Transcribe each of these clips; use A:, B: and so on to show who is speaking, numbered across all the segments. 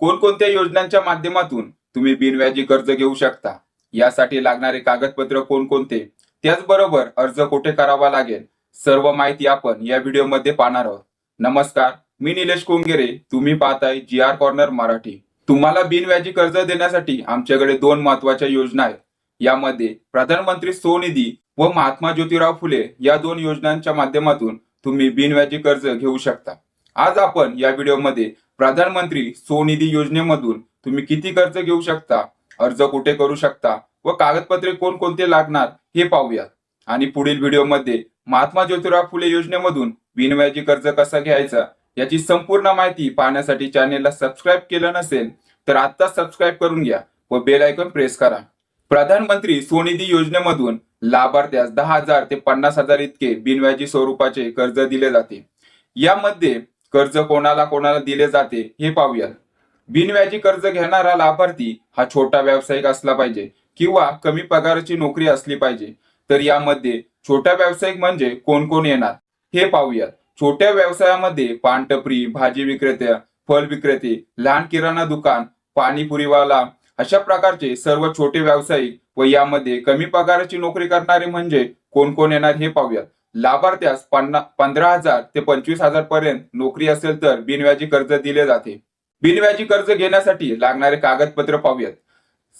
A: कोणकोणत्या योजनांच्या माध्यमातून तुम्ही बिनव्याजी कर्ज घेऊ शकता? यासाठी लागणारे कागदपत्र कोणकोणते? त्याचबरोबर अर्ज कुठे करावा लागेल? सर्व माहिती आपण या व्हिडिओमध्ये पाहणार आहोत. नमस्कार मी निलेश कोंगेरे. तुम्ही पाहताय जी आर कॉर्नर मराठी. तुम्हाला बिनव्याजी कर्ज देण्यासाठी आमच्याकडे दोन महत्त्वाच्या योजना आहेत. यामध्ये प्रधानमंत्री स्वनिधी व महात्मा ज्योतिराव फुले या दोन योजनांच्या माध्यमातून तुम्ही बिनव्याजी कर्ज घेऊ शकता. आज आपण या व्हिडिओमध्ये प्रधानमंत्री स्वनिधी योजनेमधून तुम्ही किती कर्ज घेऊ शकता? अर्ज कुठे करू शकता? व कागदपत्रे कोणकोणते लागणार? हे पाहूयात. आणि पुढील व्हिडिओमध्ये महात्मा ज्योतिराव फुले योजनेमधून बिनव्याजी कर्ज कसा घ्यायचा? याची संपूर्ण माहिती पाहण्यासाठी चॅनेलला सबस्क्राईब केलं नसेल तर आत्ताच सबस्क्राईब करून घ्या व बेल आयकॉन प्रेस करा. प्रधानमंत्री स्वनिधी योजनेमधून लाभार्थ्यास दहा हजार ते पन्नास हजार इतके बिनव्याजी स्वरूपाचे कर्ज दिले जाते. यामध्ये कर्ज कोणाला कोणाला दिले जाते हे पाहूयात. बिनव्याजी कर्ज घेणारा लाभार्थी हा छोटा व्यावसायिक असला पाहिजे किंवा कमी पगाराची नोकरी असली पाहिजे. तर यामध्ये छोटा व्यावसायिक म्हणजे कोण कोण येणार? हे पाहूयात. छोट्या व्यवसायामध्ये पानटपरी भाजी विक्रेते फल विक्रेते लहान किराणा दुकान पाणीपुरीवाला अशा प्रकारचे सर्व छोटे व्यावसायिक व यामध्ये कमी पगाराची नोकरी करणारे म्हणजे कोण कोण येणार हे पाहूयात. लाभार्थ्यास पन्ना पंधरा हजार ते पंचवीस हजार पर्यंत नोकरी असेल तर बिनव्याजी कर्ज दिले जाते. बिनव्याजी कर्ज घेण्यासाठी लागणारे कागदपत्र पाहूयात.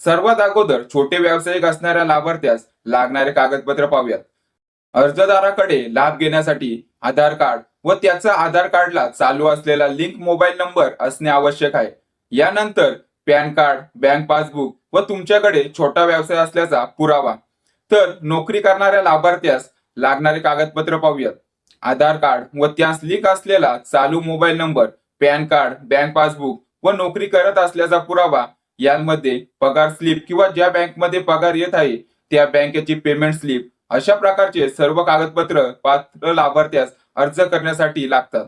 A: सर्वात अगोदर छोटे व्यावसायिक असणाऱ्या लाभार्थ्यास लागणारे कागदपत्र पाहूयात. अर्जदाराकडे लाभ घेण्यासाठी आधार कार्ड व त्याचा आधार कार्डला चालू असलेला लिंक मोबाईल नंबर असणे आवश्यक आहे. यानंतर पॅन कार्ड बँक पासबुक व तुमच्याकडे छोटा व्यवसाय असल्याचा पुरावा. तर नोकरी करणाऱ्या लाभार्थ्यास लागणारे कागदपत्र पाहूयात. आधार कार्ड व त्यास लिंक असलेला चालू mobile number PAN card bank passbook व नोकरी करत असल्याचा पुरावा यांमध्ये पगार स्लिप किंवा ज्या बँकमध्ये पगार येत आहे त्या बँकेची पेमेंट स्लिप अशा प्रकारचे सर्व कागदपत्र पात्र लाभार्थ्यास अर्ज करण्यासाठी लागतात.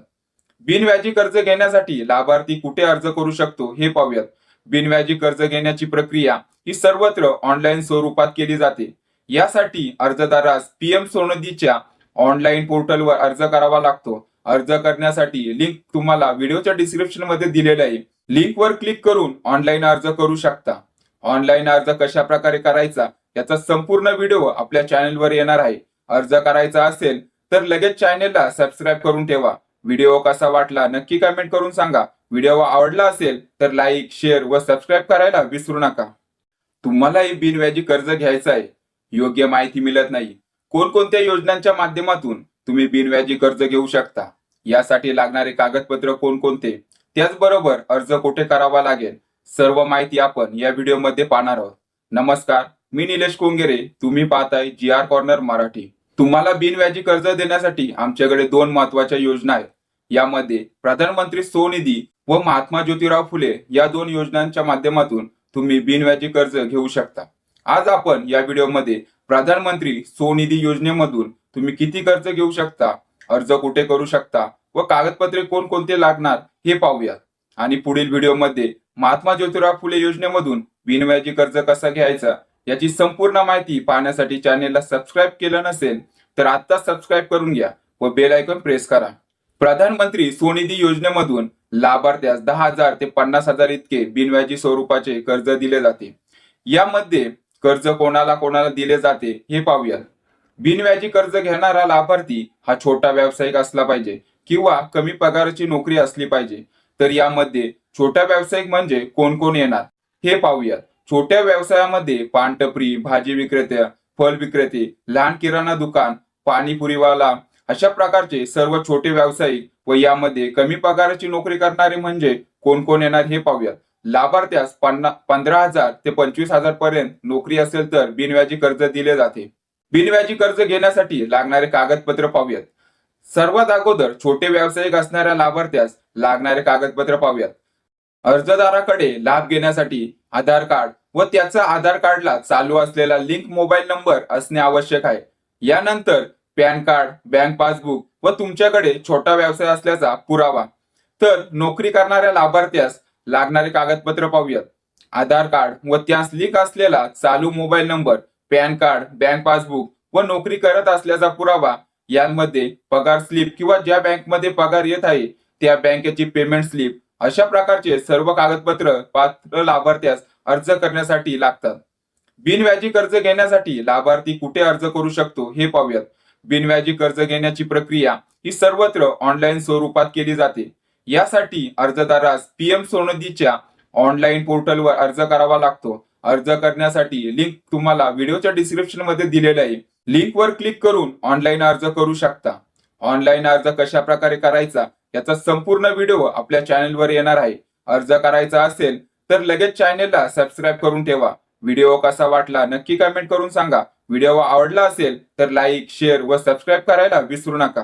A: बिनव्याजी कर्ज घेण्यासाठी लाभार्थी कुठे अर्ज करू शकतो हे पाहूयात. बिनव्याजी कर्ज घेण्याची प्रक्रिया ही सर्वत्र ऑनलाईन स्वरूपात केली जाते. यासाठी अर्जदारास पीएम सोनदीच्या ऑनलाईन पोर्टलवर अर्ज करावा लागतो. अर्ज करण्यासाठी लिंक तुम्हाला व्हिडिओच्या डिस्क्रिप्शनमध्ये दिलेलं आहे. लिंकवर क्लिक करून ऑनलाईन अर्ज करू शकता. ऑनलाईन अर्ज कशा प्रकारे करायचा याचा संपूर्ण व्हिडिओ आपल्या चॅनेलवर येणार आहे. अर्ज करायचा असेल तर लगेच चॅनेलला सबस्क्राईब करून ठेवा. व्हिडिओ कसा वाटला नक्की कमेंट करून सांगा. व्हिडिओ आवडला असेल तर लाईक शेअर व सबस्क्राईब करायला विसरू नका. तुम्हालाही बिनव्याजी कर्ज घ्यायचं आहे. योग्य माहिती मिळत नाही. कोणकोणत्या योजनांच्या माध्यमातून तुम्ही बिनव्याजी कर्ज घेऊ शकता? यासाठी लागणारे कागदपत्र कोणकोणते? त्याचबरोबर अर्ज कुठे करावा लागेल? सर्व माहिती आपण या व्हिडिओमध्ये पाहणार आहोत. नमस्कार मी निलेश कोंगेरे. तुम्ही पाहताय जी आर कॉर्नर मराठी. तुम्हाला बिनव्याजी कर्ज देण्यासाठी आमच्याकडे दोन महत्त्वाच्या योजना आहेत. यामध्ये प्रधानमंत्री स्वनिधी व महात्मा ज्योतिराव फुले या दोन योजनांच्या माध्यमातून तुम्ही बिनव्याजी कर्ज घेऊ शकता. आज आपण या व्हिडिओमध्ये प्रधानमंत्री स्वनिधी योजनेमधून तुम्ही किती कर्ज घेऊ शकता अर्ज कुठे करू शकता व कागदपत्रे कोणकोणते लागणार हे पाहूयात. आणि पुढील व्हिडिओमध्ये महात्मा ज्योतिराव फुले योजनेमधून बिनव्याजी कर्ज कसा घ्यायचा याची संपूर्ण माहिती पाहण्यासाठी चॅनेलला सबस्क्राईब केलं नसेल तर आता सबस्क्राईब करून घ्या व बेल आयकॉन प्रेस करा. प्रधानमंत्री स्वनिधी योजनेमधून लाभार्थ्यास दहा हजार ते पन्नास हजार इतके बिनव्याजी स्वरूपाचे कर्ज दिले जाते. यामध्ये कर्ज कोणाला कोणाला दिले जाते हे पाहूयात बिनव्याजी कर्ज घेणारा लाभार्थी हा छोटा व्यावसायिक असला पाहिजे किंवा कमी पगाराची नोकरी असली पाहिजे. तर यामध्ये छोटा व्यावसायिक म्हणजे कोण कोण येणार हे पाहूयात छोट्या व्यवसायामध्ये पानटपरी भाजी विक्रेते फल विक्रेते लहान किराणा दुकान पाणीपुरीवाला अशा प्रकारचे सर्व छोटे व्यावसायिक व यामध्ये कमी पगाराची नोकरी करणारे म्हणजे कोण कोण येणार हे पाहूयात लाभार्थ्यास पन्ना पंधरा हजार ते पंचवीस हजार पर्यंत नोकरी असेल तर बिनव्याजी कर्ज दिले जाते. बिनव्याजी कर्ज घेण्यासाठी लागणारे कागदपत्र पाहूयात. सर्वात अगोदर छोटे व्यावसायिक असणाऱ्या लाभार्थ्यास लागणारे कागदपत्र पाहूयात. अर्जदाराकडे लाभ घेण्यासाठी आधार कार्ड व त्याचा आधार कार्डला चालू असलेला लिंक मोबाईल नंबर असणे आवश्यक आहे. यानंतर पॅन कार्ड बँक पासबुक व तुमच्याकडे छोटा व्यवसाय असल्याचा पुरावा. तर नोकरी करणाऱ्या लाभार्थ्यास लागणारे कागदपत्र पाहूयात. आधार कार्ड व त्यास लिंक असलेला चालू mobile number PAN card bank passbook व नोकरी करत असल्याचा पुरावा यांमध्ये पगार स्लिप किंवा ज्या बँकमध्ये पगार येत आहे त्या बँकेची पेमेंट स्लिप अशा प्रकारचे सर्व कागदपत्र पात्र लाभार्थ्यास अर्ज करण्यासाठी लागतात. बिनव्याजी कर्ज घेण्यासाठी लाभार्थी कुठे अर्ज करू शकतो हे पाहूयात. बिनव्याजी कर्ज घेण्याची प्रक्रिया ही सर्वत्र ऑनलाईन स्वरूपात केली जाते. यासाठी अर्जदारास पीएम सोनदीच्या ऑनलाईन पोर्टलवर अर्ज करावा लागतो. अर्ज करण्यासाठी लिंक तुम्हाला व्हिडिओच्या डिस्क्रिप्शनमध्ये दिलेलं आहे. लिंकवर क्लिक करून ऑनलाईन अर्ज करू शकता. ऑनलाईन अर्ज कशा प्रकारे करायचा याचा संपूर्ण व्हिडिओ आपल्या चॅनेलवर येणार आहे. अर्ज करायचा असेल तर लगेच चॅनेलला सबस्क्राईब करून ठेवा. व्हिडिओ कसा वाटला नक्की कमेंट करून सांगा. व्हिडिओ आवडला असेल तर लाईक शेअर व सबस्क्राईब करायला विसरू नका.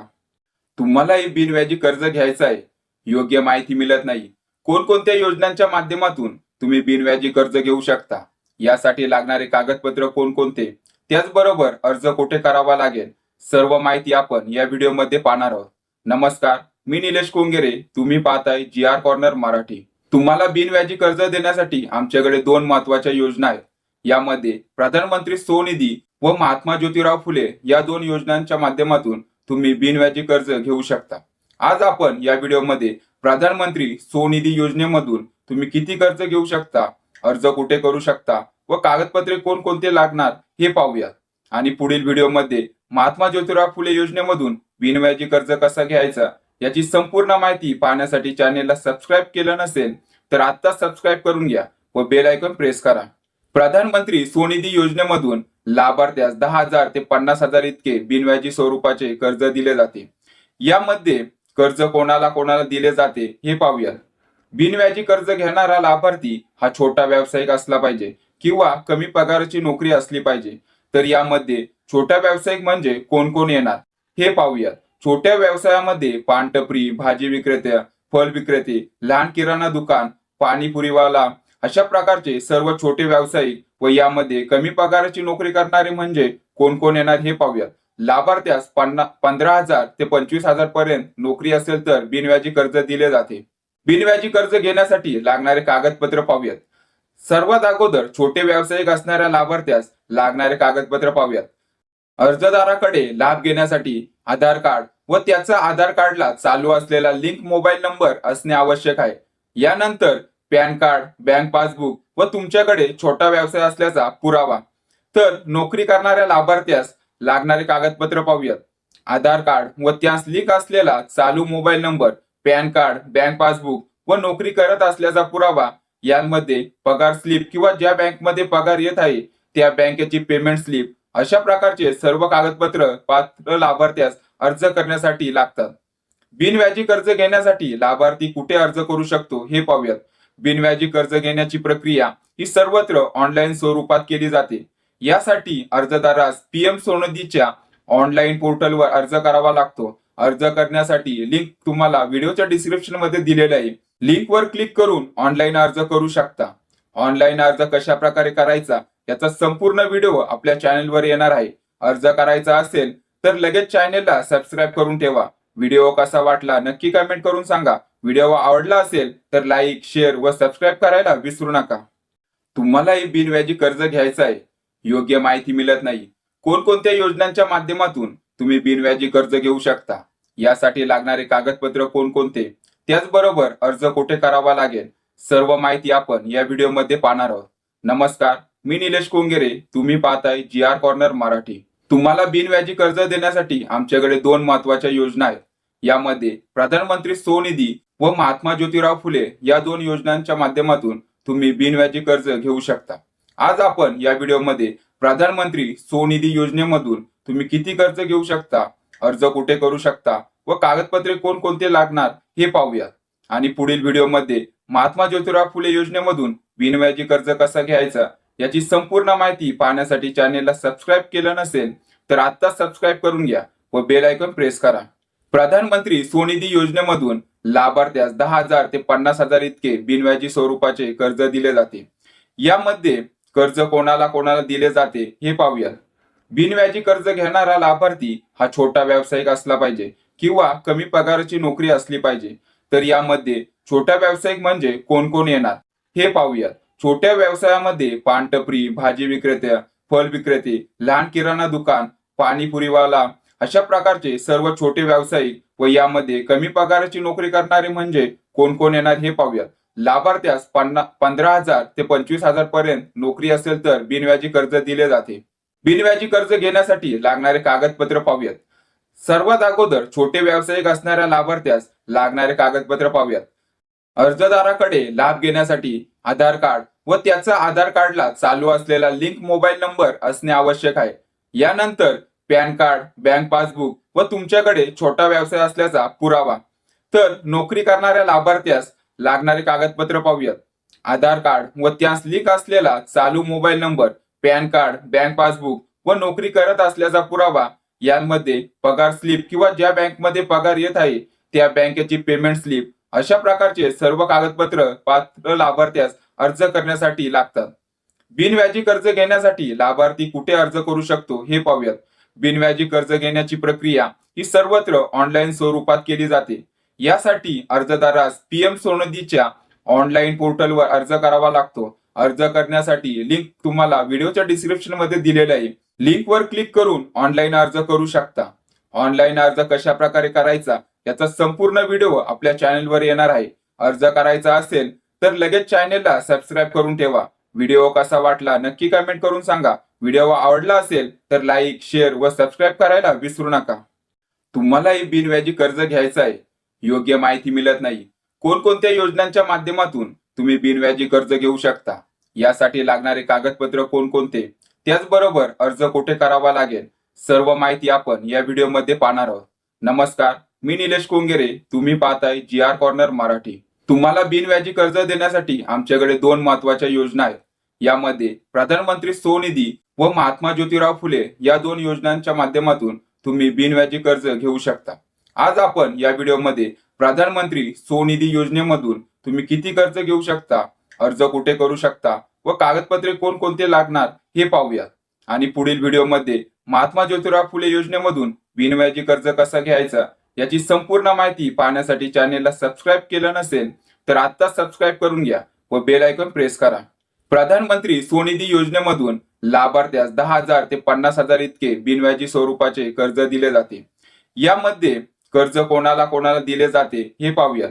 A: तुम्हालाही बिनव्याजी कर्ज घ्यायचं आहे. योग्य माहिती मिळत नाही. कोणकोणत्या योजनांच्या माध्यमातून तुम्ही बिनव्याजी कर्ज घेऊ शकता? यासाठी लागणारे कागदपत्र कोणकोणते? त्याचबरोबर अर्ज कुठे करावा लागेल? सर्व माहिती आपण या व्हिडिओमध्ये पाहणार आहोत. नमस्कार मी निलेश कोंगेरे. तुम्ही पाहताय जी आर कॉर्नर मराठी. तुम्हाला बिनव्याजी कर्ज देण्यासाठी आमच्याकडे दोन महत्त्वाच्या योजना आहेत. यामध्ये प्रधानमंत्री स्वनिधी व महात्मा ज्योतिराव फुले या दोन योजनांच्या माध्यमातून तुम्ही बिनव्याजी कर्ज घेऊ शकता. आज आपण या व्हिडिओमध्ये प्रधानमंत्री स्वनिधी योजनेमधून तुम्ही किती कर्ज घेऊ शकता अर्ज कुठे करू शकता व कागदपत्रे कोणकोणते लागणार हे पाहूयात. आणि पुढील व्हिडिओमध्ये महात्मा ज्योतिराव फुले योजनेमधून बिनव्याजी कर्ज कसा घ्यायचा याची संपूर्ण माहिती पाहण्यासाठी चॅनेलला सबस्क्राईब केलं नसेल तर आता सबस्क्राईब करून घ्या व बेल आयकॉन प्रेस करा. प्रधानमंत्री स्वनिधी योजनेमधून लाभार्थ्यास दहा हजार ते पन्नास हजार इतके बिनव्याजी स्वरूपाचे कर्ज दिले जाते. यामध्ये कर्ज कोणाला कोणाला दिले जाते हे पाहूयात. बिनव्याजी कर्ज घेणारा लाभार्थी हा छोटा व्यावसायिक असला पाहिजे किंवा कमी पगाराची नोकरी असली पाहिजे. तर यामध्ये छोटा व्यावसायिक म्हणजे कोण कोण येणार? हे पाहूयात. छोट्या व्यवसायामध्ये पानटपरी भाजी विक्रेते फल विक्रेते लहान किराणा दुकान पाणीपुरीवाला अशा प्रकारचे सर्व छोटे व्यावसायिक व यामध्ये कमी पगाराची नोकरी करणारे म्हणजे कोण कोण येणार हे पाहूयात. लाभार्थ्यास पन्ना पंधरा हजार ते पंचवीस हजार पर्यंत नोकरी असेल तर बिनव्याजी कर्ज दिले जाते. बिनव्याजी कर्ज घेण्यासाठी लागणारे कागदपत्र पाहूयात. सर्वात अगोदर छोटे व्यावसायिक असणाऱ्या लाभार्थ्यास लागणारे कागदपत्र पाहूयात. अर्जदाराकडे लाभ घेण्यासाठी आधार कार्ड व त्याचा आधार कार्डला चालू असलेला लिंक मोबाईल नंबर असणे आवश्यक आहे. यानंतर पॅन कार्ड बँक पासबुक व तुमच्याकडे छोटा व्यवसाय असल्याचा पुरावा. तर नोकरी करणाऱ्या लाभार्थ्यास लागणारे कागदपत्र पाहूयात. आधार कार्ड व त्यास लिंक असलेला चालू mobile number PAN card bank passbook व नोकरी करत असल्याचा पुरावा यांमध्ये पगार स्लिप किंवा ज्या बँकमध्ये पगार येत आहे त्या बँकेची पेमेंट स्लिप अशा प्रकारचे सर्व कागदपत्र पात्र लाभार्थ्यास अर्ज करण्यासाठी लागतात. बिनव्याजी कर्ज घेण्यासाठी लाभार्थी कुठे अर्ज करू शकतो हे पाहूयात. बिनव्याजी कर्ज घेण्याची प्रक्रिया ही सर्वत्र ऑनलाईन स्वरूपात केली जाते. यासाठी अर्जदारास पीएम सोनदीच्या ऑनलाईन पोर्टलवर अर्ज करावा लागतो. अर्ज करण्यासाठी लिंक तुम्हाला व्हिडिओच्या डिस्क्रिप्शनमध्ये दिलेलं आहे. लिंकवर क्लिक करून ऑनलाईन अर्ज करू शकता. ऑनलाईन अर्ज कशा प्रकारे करायचा याचा संपूर्ण व्हिडिओ आपल्या चॅनेलवर येणार आहे. अर्ज करायचा असेल तर लगेच चॅनेलला सबस्क्राईब करून ठेवा. व्हिडिओ कसा वाटला नक्की कमेंट करून सांगा. व्हिडिओ आवडला असेल तर लाईक शेअर व सबस्क्राईब करायला विसरू नका. तुम्हालाही बिनव्याजी कर्ज घ्यायचं आहे. योग्य माहिती मिळत नाही. कोणकोणत्या योजनांच्या माध्यमातून तुम्ही बिनव्याजी कर्ज घेऊ शकता? यासाठी लागणारे कागदपत्र कोणकोणते? त्याचबरोबर अर्ज कुठे करावा लागेल? सर्व माहिती आपण या व्हिडिओमध्ये पाहणार आहोत. नमस्कार मी निलेश कोंगेरे. तुम्ही पाहताय जी आर कॉर्नर मराठी. तुम्हाला बिनव्याजी कर्ज देण्यासाठी आमच्याकडे दोन महत्त्वाच्या योजना आहेत. यामध्ये प्रधानमंत्री स्वनिधी व महात्मा ज्योतिराव फुले या दोन योजनांच्या माध्यमातून तुम्ही बिनव्याजी कर्ज घेऊ शकता. आज आपण या व्हिडिओमध्ये प्रधानमंत्री स्वनिधी योजनेमधून तुम्ही किती कर्ज घेऊ शकता अर्ज कुठे करू शकता व कागदपत्रे कोणकोणते लागणार हे पाहूयात. आणि पुढील व्हिडिओमध्ये महात्मा ज्योतिराव फुले योजनेमधून बिनव्याजी कर्ज कसा घ्यायचा याची संपूर्ण माहिती पाहण्यासाठी चॅनेलला सबस्क्राईब केलं नसेल तर आता सबस्क्राईब करून घ्या व बेल आयकॉन प्रेस करा. प्रधानमंत्री स्वनिधी योजनेमधून लाभार्थ्यास दहा हजार ते पन्नास हजार इतके बिनव्याजी स्वरूपाचे कर्ज दिले जाते. यामध्ये कर्ज कोणाला कोणाला दिले जाते हे पाहूयात बिनव्याजी कर्ज घेणारा लाभार्थी हा छोटा व्यावसायिक असला पाहिजे किंवा कमी पगाराची नोकरी असली पाहिजे. तर यामध्ये छोटा व्यावसायिक म्हणजे कोण कोण येणार हे पाहूयात छोट्या व्यवसायामध्ये पानटपरी भाजी विक्रेते फल विक्रेते लहान किराणा दुकान पाणीपुरीवाला अशा प्रकारचे सर्व छोटे व्यावसायिक व यामध्ये कमी पगाराची नोकरी करणारे म्हणजे कोण कोण येणार हे पाहूयात लाभार्थ्यास पन्ना पंधरा हजार ते पंचवीस हजार पर्यंत नोकरी असेल तर बिनव्याजी कर्ज दिले जाते. बिनव्याजी कर्ज घेण्यासाठी लागणारे कागदपत्र पाहूयात. सर्वात अगोदर छोटे व्यावसायिक असणाऱ्या लाभार्थ्यास लागणारे कागदपत्र पाहूयात. अर्जदाराकडे लाभ घेण्यासाठी आधार कार्ड व त्याचा आधार कार्डला चालू असलेला लिंक मोबाईल नंबर असणे आवश्यक आहे. यानंतर पॅन कार्ड बँक पासबुक व तुमच्याकडे छोटा व्यवसाय असल्याचा पुरावा. तर नोकरी करणाऱ्या लाभार्थ्यास लागणारे कागदपत्र पाहूयात. आधार कार्ड व त्यास लिंक असलेला चालू mobile number PAN card bank passbook व नोकरी करत असल्याचा पुरावा यांमध्ये पगार स्लिप किंवा ज्या बँकमध्ये पगार येत आहे त्या बँकेची पेमेंट स्लिप अशा प्रकारचे सर्व कागदपत्र पात्र लाभार्थ्यास अर्ज करण्यासाठी लागतात. बिनव्याजी कर्ज घेण्यासाठी लाभार्थी कुठे अर्ज करू शकतो हे पाहूयात. बिनव्याजी कर्ज घेण्याची प्रक्रिया ही सर्वत्र ऑनलाईन स्वरूपात केली जाते. यासाठी अर्जदारास पीएम सोनदीच्या ऑनलाईन पोर्टलवर अर्ज करावा लागतो. अर्ज करण्यासाठी लिंक तुम्हाला व्हिडिओच्या डिस्क्रिप्शनमध्ये दिलेलं आहे. लिंक वर क्लिक करून ऑनलाईन अर्ज करू शकता. ऑनलाईन अर्ज कशा प्रकारे करायचा याचा संपूर्ण व्हिडिओ आपल्या चॅनेलवर येणार आहे. अर्ज करायचा असेल तर लगेच चॅनेलला सबस्क्राईब करून ठेवा. व्हिडिओ कसा वाटला नक्की कमेंट करून सांगा. व्हिडिओ आवडला असेल तर लाईक शेअर व सबस्क्राईब करायला विसरू नका. तुम्हालाही बिनव्याजी कर्ज घ्यायचं आहे. योग्य माहिती मिळत नाही. कोणकोणत्या योजनांच्या माध्यमातून तुम्ही बिनव्याजी कर्ज घेऊ शकता? यासाठी लागणारे कागदपत्र कोणकोणते? त्याचबरोबर अर्ज कुठे करावा लागेल? सर्व माहिती आपण या व्हिडिओमध्ये पाहणार आहोत. नमस्कार मी निलेश कोंगेरे. तुम्ही पाहताय जी आर कॉर्नर मराठी. तुम्हाला बिनव्याजी कर्ज देण्यासाठी आमच्याकडे दोन महत्त्वाच्या योजना आहेत. यामध्ये प्रधानमंत्री स्वनिधी व महात्मा ज्योतिराव फुले या दोन योजनांच्या माध्यमातून तुम्ही बिनव्याजी कर्ज घेऊ शकता. आज आपण या व्हिडिओमध्ये प्रधानमंत्री स्वनिधी योजनेमधून तुम्ही किती कर्ज घेऊ शकता अर्ज कुठे करू शकता व कागदपत्रे कोणकोणते लागणार हे पाहूयात. आणि पुढील व्हिडिओमध्ये महात्मा ज्योतिराव फुले योजनेमधून बिनव्याजी कर्ज कसा घ्यायचा याची संपूर्ण माहिती पाहण्यासाठी चॅनेलला सबस्क्राईब केलं नसेल तर आता सबस्क्राईब करून घ्या व बेल आयकॉन प्रेस करा. प्रधानमंत्री स्वनिधी योजनेमधून लाभार्थ्यास दहा हजार ते पन्नास हजार इतके बिनव्याजी स्वरूपाचे कर्ज दिले जाते. यामध्ये कर्ज कोणाला कोणाला दिले जाते हे पाहूयात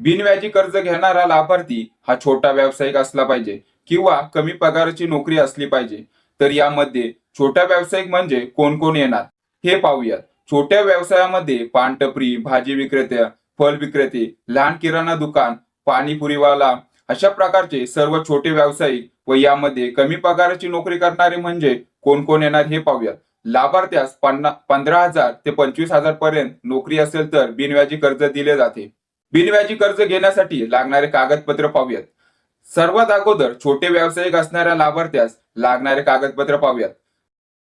A: बिनव्याजी कर्ज घेणारा लाभार्थी हा छोटा व्यावसायिक असला पाहिजे किंवा कमी पगाराची नोकरी असली पाहिजे. तर यामध्ये छोटा व्यावसायिक म्हणजे कोण कोण येणार हे पाहूयात छोट्या व्यवसायामध्ये पानटपरी भाजी विक्रेत्या फळ विक्रेते लहान किराणा दुकान पाणीपुरीवाला अशा प्रकारचे सर्व छोटे व्यावसायिक व यामध्ये कमी पगाराची नोकरी करणारे म्हणजे कोण कोण येणार हे पाहूयात लाभार्थ्यास पन्ना पंधरा हजार ते पंचवीस हजार पर्यंत नोकरी असेल तर बिनव्याजी कर्ज दिले जाते. बिनव्याजी कर्ज घेण्यासाठी लागणारे कागदपत्र पाहूयात. सर्वात अगोदर छोटे व्यावसायिक असणाऱ्या लाभार्थ्यास लागणारे कागदपत्र पाहूयात.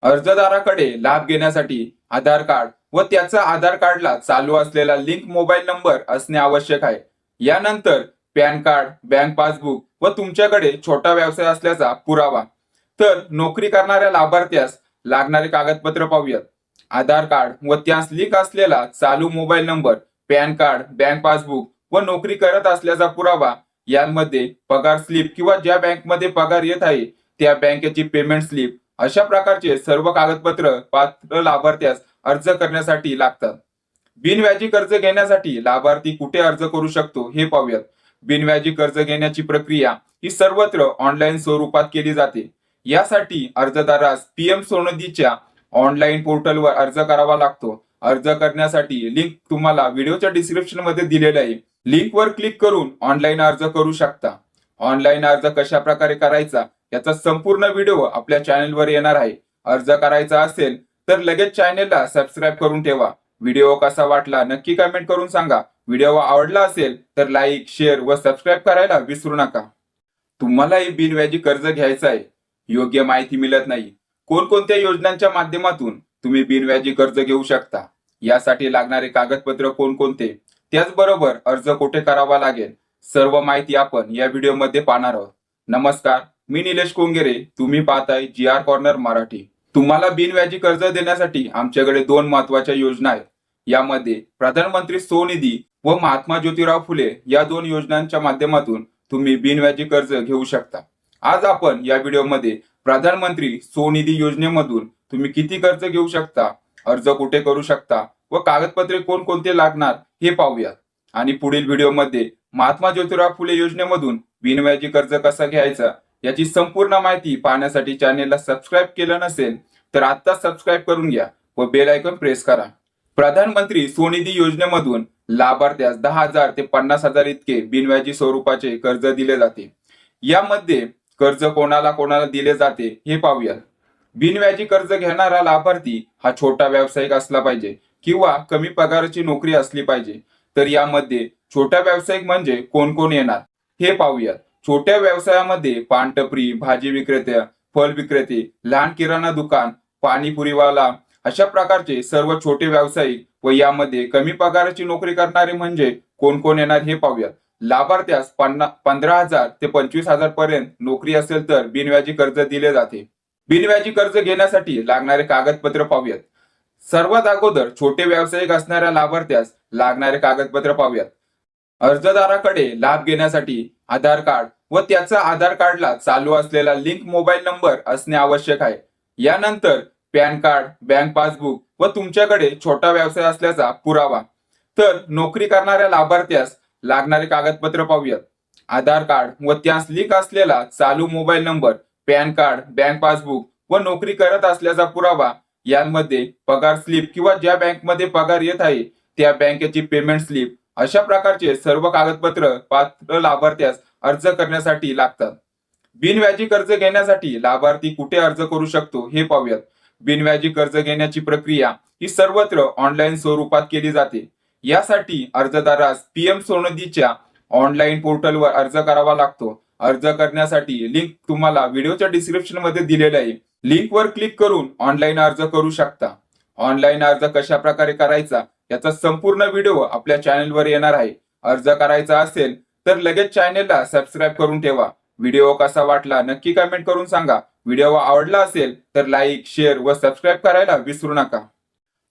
A: अर्जदाराकडे लाभ घेण्यासाठी आधार कार्ड व त्याचा आधार कार्डला चालू असलेला लिंक मोबाईल नंबर असणे आवश्यक आहे. यानंतर पॅन कार्ड बँक पासबुक व तुमच्याकडे छोटा व्यवसाय असल्याचा पुरावा. तर नोकरी करणाऱ्या लाभार्थ्यास लागणारे कागदपत्र पाहूयात. आधार कार्ड व त्यास लिंक असलेला चालू mobile number PAN card bank passbook व नोकरी करत असल्याचा पुरावा यांमध्ये पगार स्लिप किंवा ज्या बँकमध्ये पगार येत आहे त्या बँकेची पेमेंट स्लिप अशा प्रकारचे सर्व कागदपत्र पात्र लाभार्थ्यास अर्ज करण्यासाठी लागतात. बिनव्याजी कर्ज घेण्यासाठी लाभार्थी कुठे अर्ज करू शकतो हे पाहूयात. बिनव्याजी कर्ज घेण्याची प्रक्रिया ही सर्वत्र ऑनलाईन स्वरूपात केली जाते. यासाठी अर्जदारास पीएम सोनदीच्या ऑनलाईन पोर्टलवर अर्ज करावा लागतो. अर्ज करण्यासाठी लिंक तुम्हाला व्हिडिओच्या डिस्क्रिप्शनमध्ये दिलेलं आहे. लिंक वर क्लिक करून ऑनलाईन अर्ज करू शकता. ऑनलाईन अर्ज कशा प्रकारे करायचा याचा संपूर्ण व्हिडिओ आपल्या चॅनेलवर येणार आहे. अर्ज करायचा असेल तर लगेच चॅनेलला सबस्क्राईब करून ठेवा. व्हिडिओ कसा वाटला नक्की कमेंट करून सांगा. व्हिडिओ आवडला असेल तर लाईक शेअर व सबस्क्राईब करायला विसरू नका. तुम्हालाही बिनव्याजी कर्ज घ्यायचं आहे. योग्य माहिती मिळत नाही. कोणकोणत्या योजनांच्या माध्यमातून तुम्ही बिनव्याजी कर्ज घेऊ शकता? यासाठी लागणारे कागदपत्र कोणकोणते? त्याचबरोबर अर्ज कुठे करावा लागेल? सर्व माहिती आपण या व्हिडिओमध्ये पाहणार आहोत. नमस्कार मी निलेश कोंगेरे. तुम्ही पाहताय जी आर कॉर्नर मराठी. तुम्हाला बिनव्याजी कर्ज देण्यासाठी आमच्याकडे दोन महत्त्वाच्या योजना आहेत. यामध्ये प्रधानमंत्री स्वनिधी व महात्मा ज्योतिराव फुले या दोन योजनांच्या माध्यमातून तुम्ही बिनव्याजी कर्ज घेऊ शकता. आज आपण या व्हिडिओमध्ये प्रधानमंत्री स्वनिधी योजनेमधून तुम्ही किती कर्ज घेऊ शकता अर्ज कुठे करू शकता व कागदपत्रे कोणकोणते लागणार हे पाहूयात. आणि पुढील व्हिडिओमध्ये महात्मा ज्योतिराव फुले योजनेमधून बिनव्याजी कर्ज कसा घ्यायचा याची संपूर्ण माहिती पाहण्यासाठी चॅनेलला सबस्क्राईब केलं नसेल तर आता सबस्क्राईब करून घ्या व बेल आयकॉन प्रेस करा. प्रधानमंत्री स्वनिधी योजनेमधून लाभार्थ्यास दहा हजार ते पन्नास हजार इतके बिनव्याजी स्वरूपाचे कर्ज दिले जाते. यामध्ये कर्ज कोणाला कोणाला दिले जाते हे पाहूयात बिनव्याजी कर्ज घेणारा लाभार्थी हा छोटा व्यावसायिक असला पाहिजे किंवा कमी पगाराची नोकरी असली पाहिजे. तर यामध्ये छोटा व्यावसायिक म्हणजे कोण कोण येणार? हे पाहूयात छोट्या व्यवसायामध्ये पानटपरी भाजी विक्रेते फल विक्रेते लहान किराणा दुकान पाणीपुरीवाला अशा प्रकारचे सर्व छोटे व्यावसायिक व यामध्ये कमी पगाराची नोकरी करणारे म्हणजे कोण कोण येणार हे पाहूयात लाभार्थ्यास पन्ना पंधरा हजार ते पंचवीस हजार पर्यंत नोकरी असेल तर बिनव्याजी कर्ज दिले जाते. बिनव्याजी कर्ज घेण्यासाठी लागणारे कागदपत्र पाहूयात. सर्वात अगोदर छोटे व्यावसायिक असणाऱ्या लाभार्थ्यास लागणारे कागदपत्र पाहूयात. अर्जदाराकडे लाभ घेण्यासाठी आधार कार्ड व त्याचा आधार कार्डला चालू असलेला लिंक मोबाईल नंबर असणे आवश्यक आहे. यानंतर पॅन कार्ड बँक पासबुक व तुमच्याकडे छोटा व्यवसाय असल्याचा पुरावा. तर नोकरी करणाऱ्या लाभार्थ्यास लागणारे कागदपत्र पाहूयात. आधार कार्ड व त्यास लिंक असलेला चालू mobile number PAN card bank passbook व नोकरी करत असल्याचा पुरावा यांमध्ये पगार स्लिप किंवा ज्या बँकमध्ये पगार येत आहे त्या बँकेची पेमेंट स्लिप अशा प्रकारचे सर्व कागदपत्र पात्र लाभार्थ्यास अर्ज करण्यासाठी लागतात. बिनव्याजी कर्ज घेण्यासाठी लाभार्थी कुठे अर्ज करू शकतो हे पाहूयात. बिनव्याजी कर्ज घेण्याची प्रक्रिया ही सर्वत्र ऑनलाईन स्वरूपात केली जाते. यासाठी अर्जदारास पीएम सोनदीच्या ऑनलाईन पोर्टलवर अर्ज करावा लागतो. अर्ज करण्यासाठी लिंक तुम्हाला व्हिडिओच्या डिस्क्रिप्शनमध्ये दिलेलं आहे. लिंक वर क्लिक करून ऑनलाईन अर्ज करू शकता. ऑनलाईन अर्ज कशा प्रकारे करायचा याचा संपूर्ण व्हिडिओ आपल्या चॅनेलवर येणार आहे. अर्ज करायचा असेल तर लगेच चॅनेलला सबस्क्राईब करून ठेवा. व्हिडिओ कसा वाटला नक्की कमेंट करून सांगा. व्हिडिओ आवडला असेल तर लाईक शेअर व सबस्क्राईब करायला विसरू नका.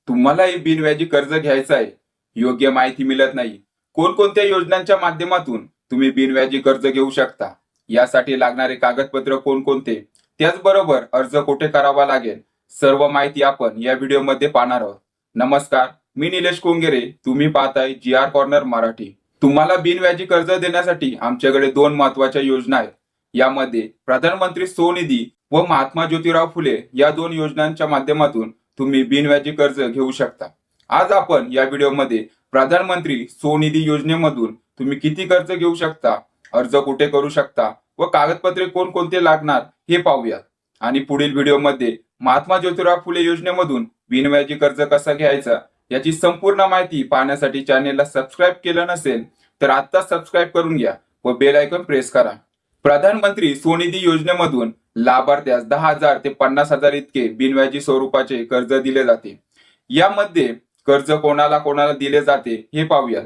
A: तुम्हालाही बिनव्याजी कर्ज घ्यायचं आहे. योग्य माहिती मिळत नाही. कोणकोणत्या योजनांच्या माध्यमातून तुम्ही बिनव्याजी कर्ज घेऊ शकता? यासाठी लागणारे कागदपत्र कोणकोणते? त्याचबरोबर अर्ज कुठे करावा लागेल? सर्व माहिती आपण या व्हिडिओमध्ये पाहणार आहोत. नमस्कार मी निलेश कोंगेरे. तुम्ही पाहताय जी आर कॉर्नर मराठी. तुम्हाला बिनव्याजी कर्ज देण्यासाठी आमच्याकडे दोन महत्त्वाच्या योजना आहेत. यामध्ये प्रधानमंत्री स्वनिधी व महात्मा ज्योतिराव फुले या दोन योजनांच्या माध्यमातून तुम्ही बिनव्याजी कर्ज घेऊ शकता. आज आपण या व्हिडिओमध्ये प्रधानमंत्री स्वनिधी योजनेमधून तुम्ही किती कर्ज घेऊ शकता अर्ज कुठे करू शकता व कागदपत्रे कोणकोणते लागणार हे पाहूयात. आणि पुढील व्हिडिओमध्ये महात्मा ज्योतिराव फुले योजनेमधून बिनव्याजी कर्ज कसा घ्यायचा याची संपूर्ण माहिती पाहण्यासाठी चॅनेलला सबस्क्राईब केलं नसेल तर आता सबस्क्राईब करून घ्या व बेल आयकॉन प्रेस करा. प्रधानमंत्री स्वनिधी योजनेमधून लाभार्थ्यास दहा हजार ते पन्नास हजार इतके बिनव्याजी स्वरूपाचे कर्ज दिले जाते. यामध्ये कर्ज कोणाला कोणाला दिले जाते हे पाहूयात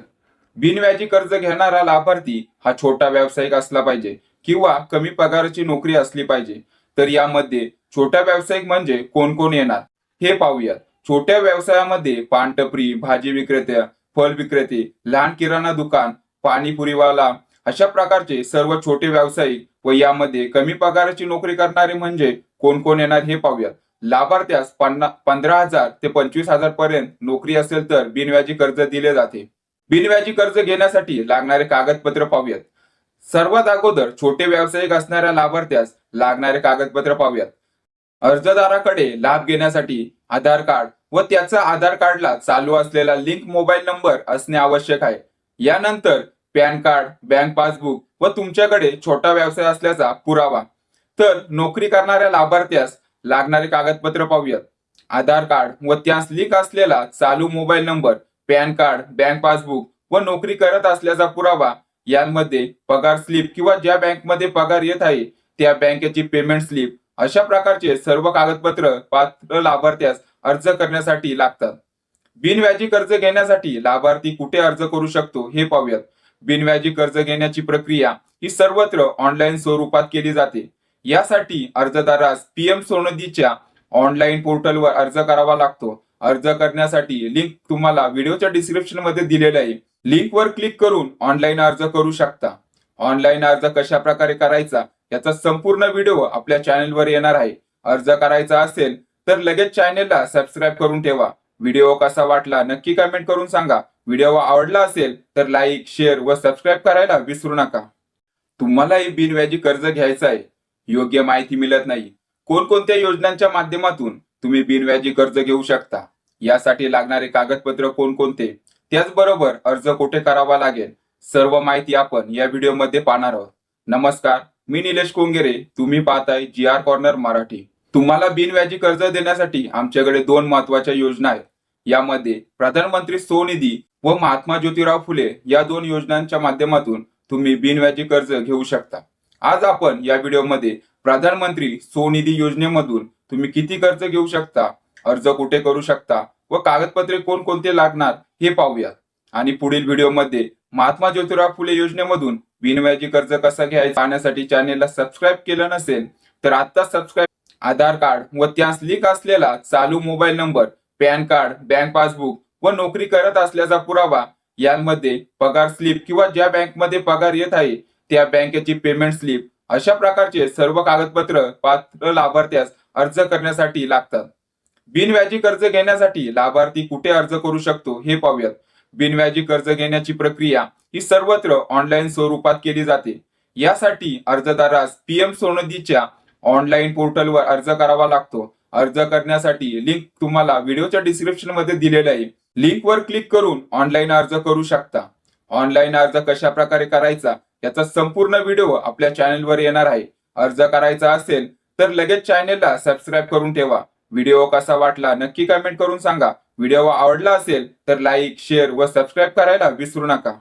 A: बिनव्याजी कर्ज घेणारा लाभार्थी हा छोटा व्यावसायिक असला पाहिजे किंवा कमी पगाराची नोकरी असली पाहिजे. तर यामध्ये छोटा व्यावसायिक म्हणजे कोण कोण येणार हे पाहूयात छोट्या व्यवसायामध्ये पानटपरी भाजी विक्रेते फल विक्रेते लहान किराणा दुकान पाणीपुरीवाला अशा प्रकारचे सर्व छोटे व्यावसायिक व यामध्ये कमी पगाराची नोकरी करणारे म्हणजे कोण कोण येणार हे पाहूयात लाभार्थ्यास पन्ना पंधरा हजार ते पंचवीस हजार पर्यंत नोकरी असेल तर बिनव्याजी कर्ज दिले जाते. बिनव्याजी कर्ज घेण्यासाठी लागणारे कागदपत्र पाहूयात. सर्वात अगोदर छोटे व्यावसायिक असणाऱ्या लाभार्थ्यास लागणारे कागदपत्र पाहूयात. अर्जदाराकडे लाभ घेण्यासाठी आधार कार्ड व त्याचा आधार कार्डला चालू असलेला लिंक मोबाईल नंबर असणे आवश्यक आहे. यानंतर पॅन कार्ड बँक पासबुक व तुमच्याकडे छोटा व्यवसाय असल्याचा पुरावा. तर नोकरी करणाऱ्या लाभार्थ्यास लागणारे कागदपत्र पाहूयात. आधार कार्ड व त्यास लिंक असलेला चालू mobile number PAN card bank passbook व नोकरी करत असल्याचा पुरावा यांमध्ये पगार स्लिप किंवा ज्या बँकमध्ये पगार येत आहे त्या बँकेची पेमेंट स्लिप अशा प्रकारचे सर्व कागदपत्र पात्र लाभार्थ्यास अर्ज करण्यासाठी लागतात. बिनव्याजी कर्ज घेण्यासाठी लाभार्थी कुठे अर्ज करू शकतो हे पाहूयात. बिनव्याजी कर्ज घेण्याची प्रक्रिया ही सर्वत्र ऑनलाईन स्वरूपात केली जाते. यासाठी अर्जदारास पीएम सोनदीच्या ऑनलाईन पोर्टलवर अर्ज करावा लागतो. अर्ज करण्यासाठी लिंक तुम्हाला व्हिडिओच्या डिस्क्रिप्शनमध्ये दिलेलं आहे. लिंक वर क्लिक करून ऑनलाईन अर्ज करू शकता. ऑनलाईन अर्ज कशा प्रकारे करायचा याचा संपूर्ण व्हिडिओ आपल्या चॅनेलवर येणार आहे. अर्ज करायचा असेल तर लगेच चॅनेलला सबस्क्राईब करून ठेवा. व्हिडिओ कसा वाटला नक्की कमेंट करून सांगा. व्हिडिओ आवडला असेल तर लाईक शेअर व सबस्क्राईब करायला विसरू नका. तुम्हालाही बिनव्याजी कर्ज घ्यायचं आहे. योग्य माहिती मिळत नाही. कोणकोणत्या योजनांच्या माध्यमातून तुम्ही बिनव्याजी कर्ज घेऊ शकता? यासाठी लागणारे कागदपत्र कोणकोणते? त्याचबरोबर अर्ज कुठे करावा लागेल? सर्व माहिती आपण या व्हिडिओमध्ये पाहणार आहोत. नमस्कार मी निलेश कोंगेरे. तुम्ही पाहताय जी आर कॉर्नर मराठी. तुम्हाला बिनव्याजी कर्ज देण्यासाठी आमच्याकडे दोन महत्त्वाच्या योजना आहेत. यामध्ये प्रधानमंत्री स्वनिधी व महात्मा ज्योतिराव फुले या दोन योजनांच्या माध्यमातून तुम्ही बिनव्याजी कर्ज घेऊ शकता. आज आपण या व्हिडिओमध्ये प्रधानमंत्री स्वनिधी योजनेमधून तुम्ही किती कर्ज घेऊ शकता अर्ज कुठे करू शकता व कागदपत्रे कोणकोणते लागणार हे पाहूयात. आणि पुढील व्हिडिओमध्ये महात्मा ज्योतिराव फुले योजनेमधून बिनव्याजी कर्ज कसं घ्यायचं पाहण्यासाठी चॅनेलला सबस्क्राईब केलं नसेल तर आता सबस्क्राईब आधार कार्ड व त्यास लिंक असलेला चालू mobile number PAN card bank passbook व नोकरी करत असल्याचा पुरावा यांमध्ये पगार स्लिप किंवा ज्या बँकमध्ये पगार येत आहे त्या बँकेची पेमेंट स्लिप अशा प्रकारचे सर्व कागदपत्र पात्र लाभार्थ्यास अर्ज करण्यासाठी लागतात. बिनव्याजी कर्ज घेण्यासाठी लाभार्थी कुठे अर्ज करू शकतो हे पाहूयात. बिनव्याजी कर्ज घेण्याची प्रक्रिया ही सर्वत्र ऑनलाईन स्वरूपात केली जाते. यासाठी अर्जदारास पीएम सोनदीच्या ऑनलाईन पोर्टलवर अर्ज करावा लागतो. अर्ज करण्यासाठी लिंक तुम्हाला व्हिडिओच्या डिस्क्रिप्शनमध्ये दिलेलं आहे. लिंक वर क्लिक करून ऑनलाईन अर्ज करू शकता. ऑनलाईन अर्ज कशा प्रकारे करायचा? याचा संपूर्ण व्हिडिओ आपल्या चॅनेलवर येणार आहे. अर्ज करायचा असेल तर लगेच चॅनेलला सबस्क्राईब करून ठेवा. व्हिडिओ कसा वाटला नक्की कमेंट करून सांगा. व्हिडिओ आवडला असेल तर लाईक शेअर व सबस्क्राईब करायला विसरू नका.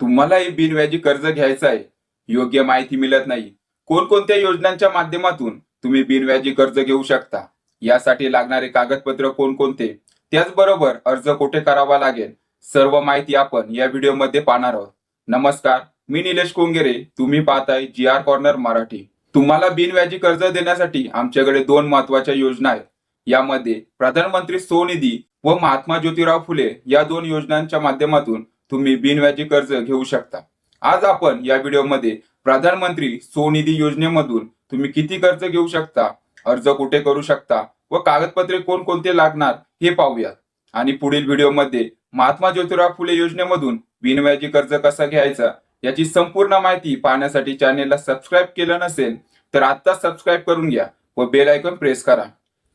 A: तुम्हालाही बिनव्याजी कर्ज घ्यायचं आहे. योग्य माहिती मिळत नाही. कोणकोणत्या योजनांच्या माध्यमातून तुम्ही बिनव्याजी कर्ज घेऊ शकता? यासाठी लागणारे कागदपत्र कोणकोणते? त्याचबरोबर अर्ज कुठे करावा लागेल? सर्व माहिती आपण या व्हिडिओमध्ये पाहणार आहोत. नमस्कार. मी निलेश कोंगेरे तुम्ही पाहताय जी आर कॉर्नर मराठी. तुम्हाला बिनव्याजी कर्ज देण्यासाठी आमच्याकडे दोन महत्त्वाच्या योजना आहेत. यामध्ये प्रधानमंत्री स्वनिधी व महात्मा ज्योतिराव फुले या दोन योजनांच्या माध्यमातून तुम्ही बिनव्याजी कर्ज घेऊ शकता. आज आपण या व्हिडिओमध्ये प्रधानमंत्री स्वनिधी योजनेमधून तुम्ही किती कर्ज घेऊ शकता अर्ज कुठे करू शकता व कागदपत्रे कोणकोणते लागणार हे पाहूयात. आणि पुढील व्हिडिओमध्ये महात्मा ज्योतिराव फुले योजनेमधून बिनव्याजी कर्ज कसं घ्यायचं याची संपूर्ण माहिती पाहण्यासाठी चॅनेलला सबस्क्राईब केलं नसेल तर आता सबस्क्राईब करून घ्या व बेल आयकॉन प्रेस करा.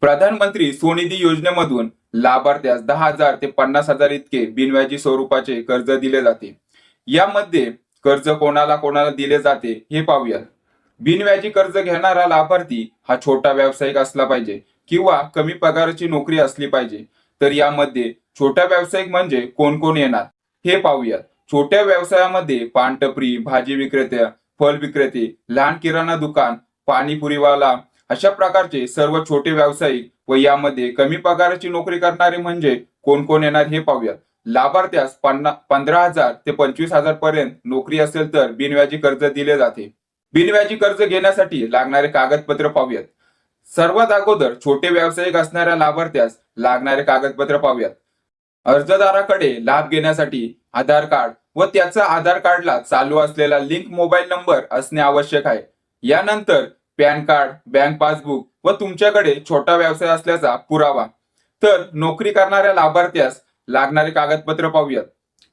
A: प्रधानमंत्री स्वनिधी योजनेमधून लाभार्थ्यास दहा हजार ते पन्नास हजार इतके बिनव्याजी स्वरूपाचे कर्ज दिले जाते. यामध्ये कर्ज कोणाला कोणाला दिले जाते हे पाहूयात बिनव्याजी कर्ज घेणारा लाभार्थी हा छोटा व्यावसायिक असला पाहिजे किंवा कमी पगाराची नोकरी असली पाहिजे. तर यामध्ये छोटा व्यावसायिक म्हणजे कोण कोण येणार हे पाहूयात छोट्या व्यवसायामध्ये पानटपरी भाजी विक्रेते फल विक्रेते लहान किराणा दुकान पाणीपुरीवाला अशा प्रकारचे सर्व छोटे व्यावसायिक व यामध्ये कमी पगाराची नोकरी करणारे म्हणजे कोण कोण येणार हे पाहूयात. लाभार्थ्यास पन्ना पंधरा हजार ते पंचवीस हजार पर्यंत नोकरी असेल तर बिनव्याजी कर्ज दिले जाते. बिनव्याजी कर्ज घेण्यासाठी लागणारे कागदपत्र पाहूयात. सर्वात अगोदर छोटे व्यावसायिक असणाऱ्या लाभार्थ्यास लागणारे कागदपत्र पाहूयात. अर्जदाराकडे लाभ घेण्यासाठी आधार कार्ड व त्याचा आधार कार्डला चालू असलेला लिंक मोबाईल नंबर असणे आवश्यक आहे. यानंतर पॅन कार्ड बँक पासबुक व तुमच्याकडे छोटा व्यवसाय असल्याचा पुरावा. तर नोकरी करणाऱ्या लाभार्थ्यास लागणारे कागदपत्र पाहूयात.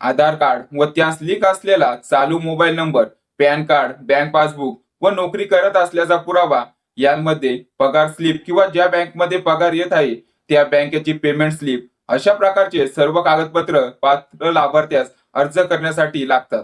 A: आधार कार्ड व त्यास लिंक असलेला चालू mobile number PAN card bank passbook व नोकरी करत असल्याचा पुरावा यांमध्ये पगार स्लिप किंवा ज्या बँकमध्ये पगार येत आहे त्या बँकेची पेमेंट स्लिप अशा प्रकारचे सर्व कागदपत्र पात्र लाभार्थ्यास अर्ज करण्यासाठी लागतात.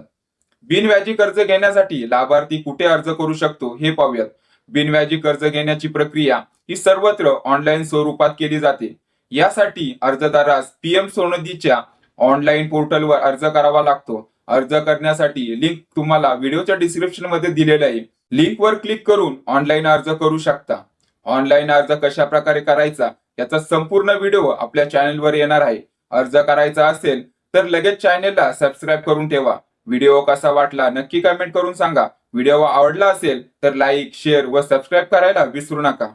A: बिनव्याजी कर्ज घेण्यासाठी लाभार्थी कुठे अर्ज करू शकतो हे पाहूयात. बिनव्याजी कर्ज घेण्याची प्रक्रिया ही सर्वत्र ऑनलाईन स्वरूपात केली जाते. यासाठी अर्जदारास पीएम सोनदीच्या ऑनलाईन पोर्टलवर अर्ज करावा लागतो. अर्ज करण्यासाठी लिंक तुम्हाला व्हिडिओच्या डिस्क्रिप्शनमध्ये दिलेलं आहे. लिंक वर क्लिक करून ऑनलाईन अर्ज करू शकता. ऑनलाईन अर्ज कशा प्रकारे करायचा याचा संपूर्ण व्हिडिओ आपल्या चॅनेलवर येणार आहे. अर्ज करायचा असेल तर लगेच चॅनेलला सबस्क्राईब करून ठेवा. व्हिडिओ कसा वाटला नक्की कमेंट करून सांगा. व्हिडिओ आवडला असेल तर लाईक शेअर व सबस्क्राईब करायला विसरू नका.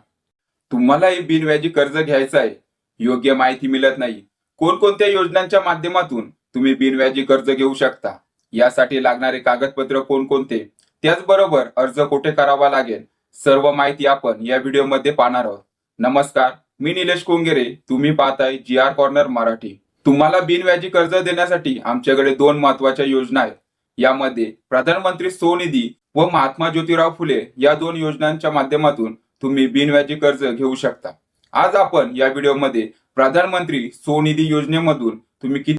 A: तुम्हालाही बिनव्याजी कर्ज घ्यायचं आहे. योग्य माहिती मिळत नाही. कोणकोणत्या योजनांच्या माध्यमातून तुम्ही बिनव्याजी कर्ज घेऊ शकता? यासाठी लागणारे कागदपत्र कोणकोणते? त्याचबरोबर अर्ज कुठे करावा लागेल? सर्व माहिती आपण या व्हिडिओमध्ये पाहणार आहोत. नमस्कार मी निलेश कोंगेरे. तुम्ही पाहताय जी आर कॉर्नर मराठी. तुम्हाला बिनव्याजी कर्ज देण्यासाठी आमच्याकडे दोन महत्त्वाच्या योजना आहेत. यामध्ये प्रधानमंत्री स्वनिधी व महात्मा ज्योतिराव फुले या दोन योजनांच्या माध्यमातून तुम्ही बिनव्याजी कर्ज घेऊ शकता. आज आपण या व्हिडिओमध्ये प्रधानमंत्री स्वनिधी योजनेमधून तुम्ही किती